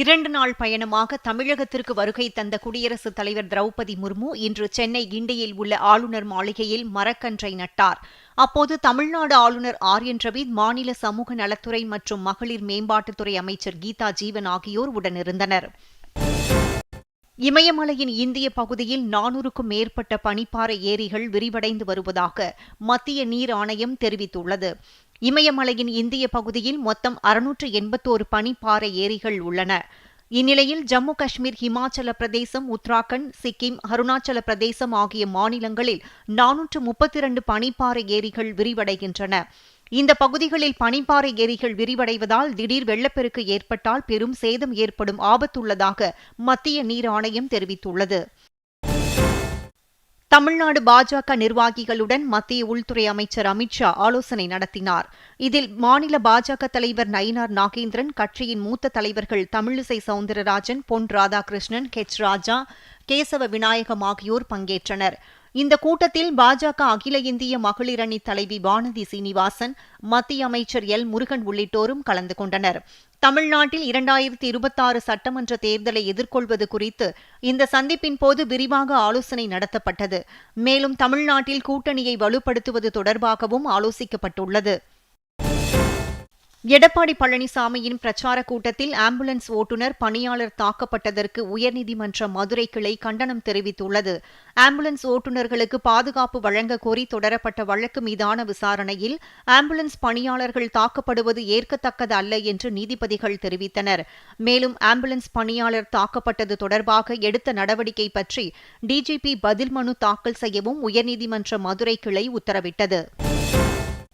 இரண்டு நாள் பயணமாக தமிழகத்திற்கு வருகை தந்த குடியரசுத் தலைவர் திரௌபதி முர்மு இன்று சென்னை கிண்டியில் உள்ள ஆளுநர் மாளிகையில் மரக்கன்றை நட்டார். அப்போது தமிழ்நாடு ஆளுநர் ஆர் என் ரவி மாநில சமூக நலத்துறை மற்றும் மகளிர் மேம்பாட்டுத்துறை அமைச்சர் கீதா ஜீவன் ஆகியோர் உடனிருந்தனர். இமயமலையின் இந்திய பகுதியில் நானூறுக்கும் மேற்பட்ட பனிப்பாறை ஏரிகள் விரிவடைந்து வருவதாக மத்திய நீர் ஆணையம் தெரிவித்துள்ளது. இமயமலையின் இந்திய பகுதியில் மொத்தம் அறுநூற்று எண்பத்தோரு பனிப்பாறை ஏரிகள் உள்ளன. இந்நிலையில் ஜம்மு காஷ்மீர் ஹிமாச்சல பிரதேசம் உத்தராகண்ட் சிக்கிம் அருணாச்சல பிரதேசம் ஆகிய மாநிலங்களில் நானூற்று முப்பத்தி இரண்டு பனிப்பாறை ஏரிகள் விரிவடைகின்றன. இந்த பகுதிகளில் பனிப்பாறை ஏரிகள் விரிவடைவதால் திடீர் வெள்ளப்பெருக்கு ஏற்பட்டால் பெரும் சேதம் ஏற்படும் ஆபத்துள்ளதாக மத்திய நீர் ஆணையம் தெரிவித்துள்ளது. தமிழ்நாடு பாஜக நிர்வாகிகளுடன் மத்திய உள்துறை அமைச்சர் அமித்ஷா ஆலோசனை நடத்தினார். இதில் மாநில பாஜக தலைவர் நயினார் நாகேந்திரன் கட்சியின் மூத்த தலைவர்கள் தமிழிசை சவுந்தரராஜன் பொன் ராதாகிருஷ்ணன் ஹெச் ராஜா கேசவ விநாயகம் ஆகியோர் பங்கேற்றனர். இந்த கூட்டத்தில் பாஜக அகில இந்திய மகளிர் அணி தலைவி வானதி சீனிவாசன் மத்திய அமைச்சர் எல். முருகன் உள்ளிட்டோரும் கலந்து கொண்டனர். தமிழ்நாட்டில் இரண்டாயிரத்தி இருபத்தாறு சட்டமன்ற தேர்தலை எதிர்கொள்வது குறித்து இந்த சந்திப்பின் போது விரிவாக ஆலோசனை நடத்தப்பட்டது. மேலும் தமிழ்நாட்டில் கூட்டணியை வலுப்படுத்துவது தொடர்பாகவும் ஆலோசிக்கப்பட்டுள்ளது. எடப்பாடி பழனிசாமியின் பிரச்சார கூட்டத்தில் ஆம்புலன்ஸ் ஓட்டுநர் பணியாளர் தாக்கப்பட்டதற்கு உயர்நீதிமன்ற மதுரை கிளை கண்டனம் தெரிவித்துள்ளது. ஆம்புலன்ஸ் ஓட்டுநர்களுக்கு பாதுகாப்பு வழங்க கோரி தொடரப்பட்ட வழக்கு மீதான விசாரணையில் ஆம்புலன்ஸ் பணியாளர்கள் தாக்கப்படுவது ஏற்கத்தக்கது அல்ல என்று நீதிபதிகள் தெரிவித்தனர். மேலும் ஆம்புலன்ஸ் பணியாளர் தாக்கப்பட்டது தொடர்பாக எடுத்த நடவடிக்கை பற்றி டிஜிபி பதில் மனு தாக்கல் செய்யவும் உயர்நீதிமன்ற மதுரை கிளை உத்தரவிட்டது.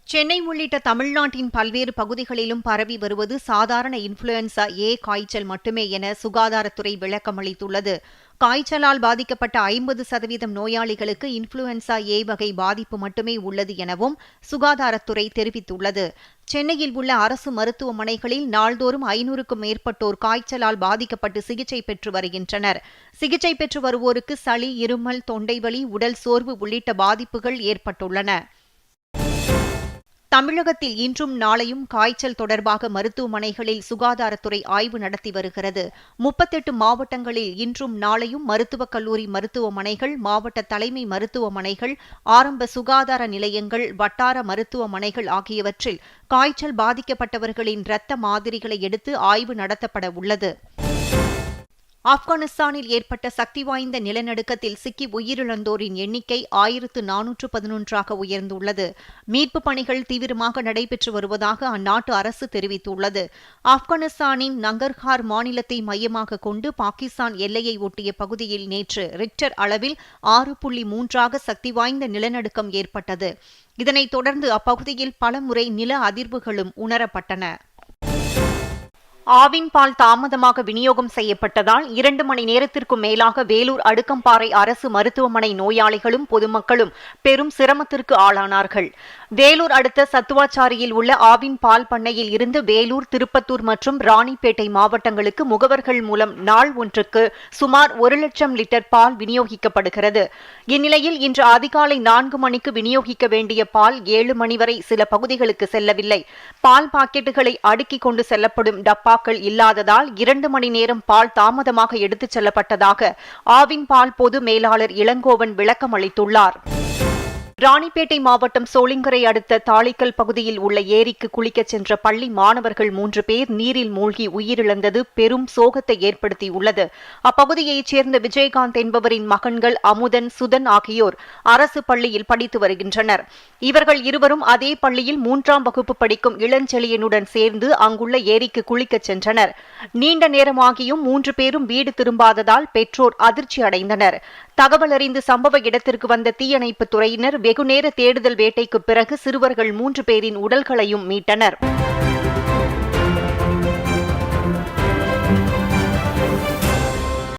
சென்னை உள்ளிட்ட தமிழ்நாட்டின் பல்வேறு பகுதிகளிலும் பரவி வருவது சாதாரண இன்ஃபுளுன்சா ஏ காய்ச்சல் மட்டுமே என சுகாதாரத்துறை விளக்கம் அளித்துள்ளது. காய்ச்சலால் பாதிக்கப்பட்ட ஐம்பது சதவீதம் நோயாளிகளுக்கு இன்ஃபுளுன்சா ஏ வகை பாதிப்பு மட்டுமே உள்ளது எனவும் சுகாதாரத்துறை தெரிவித்துள்ளது. சென்னையில் உள்ள அரசு மருத்துவமனைகளில் நாள்தோறும் ஐநூறுக்கும் மேற்பட்டோர் காய்ச்சலால் பாதிக்கப்பட்டு சிகிச்சை பெற்று வருகின்றனர். சிகிச்சை பெற்று வருவோருக்கு சளி இருமல் தொண்டைவலி உடல் சோர்வு உள்ளிட்ட பாதிப்புகள் ஏற்பட்டுள்ளன. தமிழகத்தில் இன்றும் நாளையும் காய்ச்சல் தொடர்பாக மருத்துவமனைகளில் சுகாதாரத்துறை ஆய்வு நடத்தி வருகிறது. முப்பத்தெட்டு மாவட்டங்களில் இன்றும் நாளையும் மருத்துவக் கல்லூரி மருத்துவமனைகள் மாவட்ட தலைமை மருத்துவமனைகள் ஆரம்ப சுகாதார நிலையங்கள் வட்டார மருத்துவமனைகள் ஆகியவற்றில் காய்ச்சல் பாதிக்கப்பட்டவர்களின் இரத்த மாதிரிகளை எடுத்து ஆய்வு நடத்தப்பட உள்ளது. ஆப்கானிஸ்தானில் ஏற்பட்ட சக்தி வாய்ந்த நிலநடுக்கத்தில் சிக்கி உயிரிழந்தோரின் எண்ணிக்கை ஆயிரத்து நானூற்று பதினொன்றாக உயர்ந்துள்ளது. மீட்பு பணிகள் தீவிரமாக நடைபெற்று வருவதாக அந்நாட்டு அரசு தெரிவித்துள்ளது. ஆப்கானிஸ்தானின் நங்கர்ஹார் மாநிலத்தை மையமாக கொண்டு பாகிஸ்தான் எல்லையை ஒட்டிய பகுதியில் நேற்று ரிக்டர் அளவில் ஆறு புள்ளி மூன்றாக சக்தி வாய்ந்த நிலநடுக்கம் ஏற்பட்டது. இதனைத் தொடர்ந்து அப்பகுதியில் பலமுறை நில அதிர்வுகளும் உணரப்பட்டன. ஆவின் பால் தாமதமாக விநியோகம் செய்யப்பட்டதால் இரண்டு மணி நேரத்திற்கும் மேலாக வேலூர் அடுக்கம்பாறை அரசு மருத்துவமனை நோயாளிகளும் பொதுமக்களும் பெரும் சிரமத்திற்கு ஆளானார்கள். வேலூர் அடுத்த சத்துவாச்சாரியில் உள்ள ஆவின் பால் பண்ணையில் இருந்து வேலூர் திருப்பத்தூர் மற்றும் ராணிப்பேட்டை மாவட்டங்களுக்கு முகவர்கள் மூலம் நாள் ஒன்றுக்கு சுமார் ஒரு லட்சம் லிட்டர் பால் விநியோகிக்கப்படுகிறது. இந்நிலையில் இன்று அதிகாலை நான்கு மணிக்கு விநியோகிக்க வேண்டிய பால் ஏழு மணி வரை சில பகுதிகளுக்கு செல்லவில்லை. பால் பாக்கெட்டுகளை அடுக்கிக் கொண்டு செல்லப்படும் டப்பா டப்பாக்கள் இல்லாததால் இரண்டு மணி நேரம் பால் தாமதமாக எடுத்துச் செல்லப்பட்டதாக ஆவின் பால் பொது மேலாளர் இளங்கோவன் விளக்கம் அளித்துள்ளார் ராணிப்பேட்டை மாவட்டம் சோளிங்கரை அடுத்த தாளிக்கல் பகுதியில் உள்ள ஏரிக்கு குளிக்கச் சென்ற பள்ளி மாணவர்கள் மூன்று பேர் நீரில் மூழ்கி உயிரிழந்தது பெரும் சோகத்தை ஏற்படுத்தியுள்ளது. அப்பகுதியைச் சேர்ந்த விஜயகாந்த் என்பவரின் மகன்கள் அமுதன் சுதன் ஆகியோர் அரசு பள்ளியில் படித்து வருகின்றனர். இவர்கள் இருவரும் அதே பள்ளியில் மூன்றாம் வகுப்பு படிக்கும் இளஞ்செழியனுடன் சேர்ந்து அங்குள்ள ஏரிக்கு குளிக்கச் சென்றனர். நீண்ட நேரமாகியும் மூன்று பேரும் வீடு திரும்பாததால் பெற்றோர் அதிர்ச்சி அடைந்தனர் தகவல் அறிந்து சம்பவ இடத்திற்கு வந்த தீயணைப்புத் துறையினர் வெகுநேர தேடுதல் வேட்டைக்கு பிறகு சிறுவர்கள் மூன்று பேரின் உடல்களையும் மீட்டனர்.